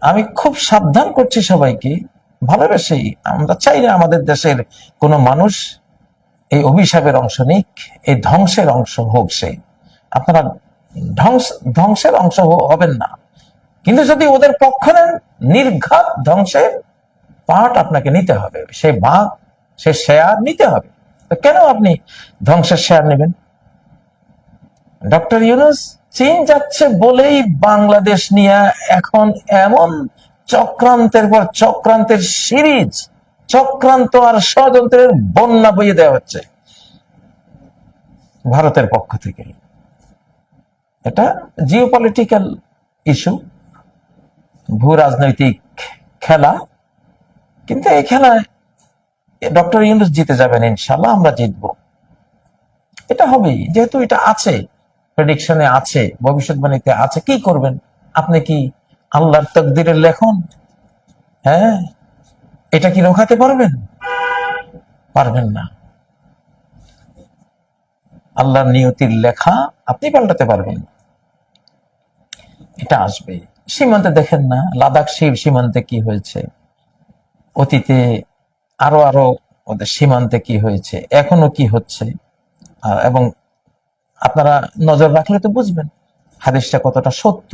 আমি খুব সাবধান করছি সবাইকে, ভালোবেসেই। আমরা চাই না আমাদের দেশের কোনো মানুষ এই অভিশাপের অংশ নিক, এই ধ্বংসের অংশ হোক সে। আপনারা ধ্বংস, ধ্বংসের অংশ হবেন না। কিন্তু যদি ওদের পক্ষ নেন, নির্ঘাত ধ্বংসের পার্ট আপনাকে নিতে হবে। সেই ভাগ সে শেয়ার নিতে হবে। কেন আপনি ধ্বংসের শেয়ার নেবেন? ডক্টর ইউনুস চীন যাচ্ছে বলেই বাংলাদেশ নিয়ে এখন এমন চক্রান্তের পর চক্রান্তের সিরিজ, চক্রান্ত আর ষড়যন্ত্রের বন্যা বইয়ে দেওয়া হচ্ছে ভারতের পক্ষ থেকে। এটা জিও পলিটিক্যাল ইস্যু ভূ রাজনৈতিক খেলা, কিন্তু এই খেলায় ডক্টর ইউনুস জিতে যাবেন ইনশাল্লাহ আমরা জিতবো। এটা হবেই, যেহেতু এটা আছে প্রেডিকশনে আছে, ভবিষ্যৎবাণীতে আছে, কি করবেন? আপনি কি আল্লাহর তকদিরের লেখন? হ্যাঁ? এটা কি রোখাতে পারবেন? পারবেন না। আল্লাহর নিয়তির লেখা আপনি পাল্টাতে পারবেন এটা আসবে। সীমান্তে দেখেন না, লাদাখ শিব সীমান্তে কি হয়েছে? অতীতে আরও আরও ওদের সীমান্তে কি হয়েছে? এখনও কি হচ্ছে? এবং আপনারা নজর রাখলে তো বুঝবেন। হাদিসটা কতটা সত্য।